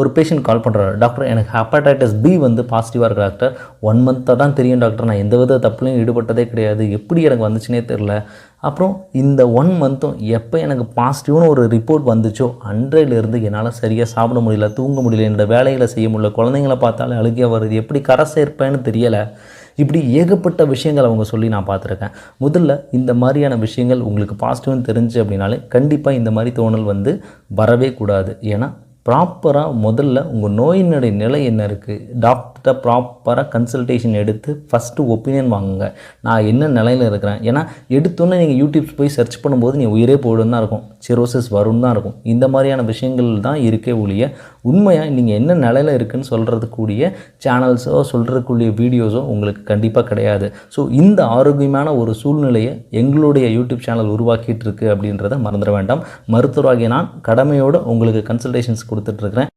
ஒரு பேஷண்ட் கால் பண்ணுறாரு டாக்டர் எனக்கு ஹெப்படைட்டிஸ் பி வந்து பாசிட்டிவாக இருக்கு டாக்டர் ஒன் மந்த்தாக தான் தெரியும் டாக்டர் நான் எந்த வித தப்புலையும் ஈடுபட்டதே கிடையாது. எப்படி எனக்கு வந்துச்சுனே தெரில அப்புறம் இந்த ஒன் மந்த்தும் எப்போ எனக்கு பாசிட்டிவ்னு ஒரு ரிப்போர்ட் வந்துச்சோ அன்றையிலேருந்து என்னால் சரியாக சாப்பிட முடியல தூங்க முடியல என்னோடய வேலைகளை செய்ய முடியல குழந்தைங்கள பார்த்தாலே அழுகியாக வருது எப்படி கரை சேர்ப்பேன்னு தெரியலை. இப்படி ஏகப்பட்ட விஷயங்கள் அவங்க சொல்லி நான் பார்த்துருக்கேன். முதல்ல இந்த மாதிரியான விஷயங்கள் உங்களுக்கு பாசிட்டிவ்னு தெரிஞ்சு அப்படின்னாலே கண்டிப்பாக இந்த மாதிரி தோணல் வந்து வரவே கூடாது. ஏன்னா ப்ராப்பராக முதல்ல உங்கள் நோயினுடைய நிலை என்ன இருக்குது டாக்டர்கிட்ட ப்ராப்பராக கன்சல்டேஷன் எடுத்து ஃபஸ்ட்டு ஒப்பீனியன் வாங்குங்க. நான் என்ன நிலையில் இருக்கிறேன்? ஏன்னா எடுத்தோன்னே நீங்கள் யூடியூப்ஸ் போய் சர்ச் பண்ணும்போது நீ உயிரே போயிடும் தான் இருக்கும். சிரோசஸ் வரும் தான் இருக்கும். இந்த மாதிரியான விஷயங்கள் தான் இருக்கே ஒழிய உண்மையாக நீங்கள் என்ன நிலையில் இருக்குன்னு சொல்கிறதுக்கூடிய சேனல்ஸோ சொல்கிறதுக்குரிய வீடியோஸோ உங்களுக்கு கண்டிப்பாக கிடையாது. ஸோ இந்த ஆரோக்கியமான ஒரு சூழ்நிலையை எங்களுடைய யூடியூப் சேனல் உருவாக்கிட்டு இருக்குது அப்படின்றத மறந்துட வேண்டாம். மருத்துவராகிய நான் கடமையோடு உங்களுக்கு கன்சல்டேஷன்ஸ் கொடுத்துட்ருக்குறேன்.